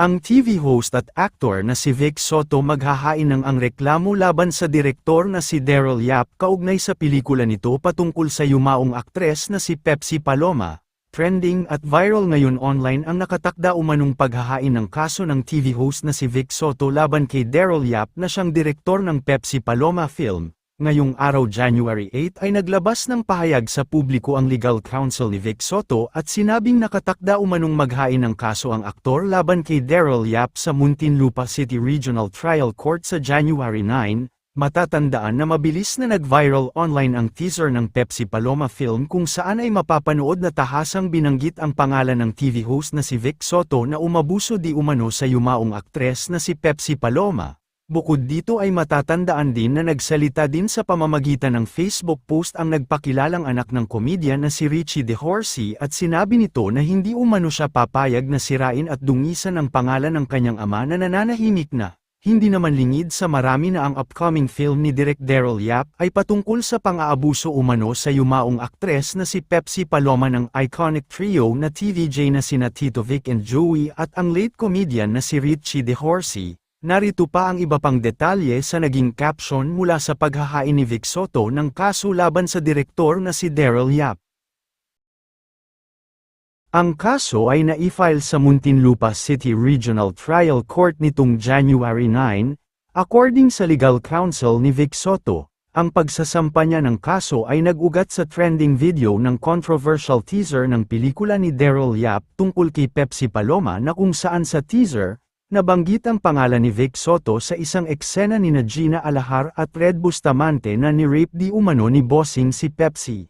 Ang TV host at actor na si Vic Soto maghahain ng ang reklamo laban sa direktor na si Daryl Yap kaugnay sa pelikula nito patungkol sa yumaong aktres na si Pepsi Paloma. Trending at viral ngayon online ang nakatakda umanong paghahain ng kaso ng TV host na si Vic Soto laban kay Daryl Yap na siyang direktor ng Pepsi Paloma Film. Ngayong araw January 8 ay naglabas ng pahayag sa publiko ang legal counsel ni Vic Soto at sinabing nakatakda umanong maghain ng kaso ang aktor laban kay Daryl Yap sa Muntinlupa City Regional Trial Court sa January 9, matatandaan na mabilis na nag-viral online ang teaser ng Pepsi Paloma film kung saan ay mapapanood na tahasang binanggit ang pangalan ng TV host na si Vic Soto na umabuso di umano sa yumaong aktres na si Pepsi Paloma. Bukod dito ay matatandaan din na nagsalita din sa pamamagitan ng Facebook post ang nagpakilalang anak ng komedyan na si Richie De Horsey at sinabi nito na hindi umano siya papayag na sirain at dungisan ang pangalan ng kanyang ama na nananahimik na. Hindi naman lingid sa marami na ang upcoming film ni Direk Daryl Yap ay patungkol sa pang-aabuso umano sa yumaong aktres na si Pepsi Paloma ng iconic trio na TVJ na sina Tito Vic and Joey at ang late comedian na si Richie De Horsey. Narito pa ang iba pang detalye sa naging caption mula sa paghahain ni Vic Soto ng kaso laban sa direktor na si Daryl Yap. Ang kaso ay na-file sa Muntinlupa City Regional Trial Court nitong January 9, according sa legal counsel ni Vic Soto. Ang pagsasampa niya ng kaso ay nag-ugat sa trending video ng controversial teaser ng pelikula ni Daryl Yap tungkol kay Pepsi Paloma na kung saan sa teaser, nabanggit ang pangalan ni Vic Soto sa isang eksena ni na Gina Alahar at Red Bustamante na ni-rape di umano ni bossing si Pepsi.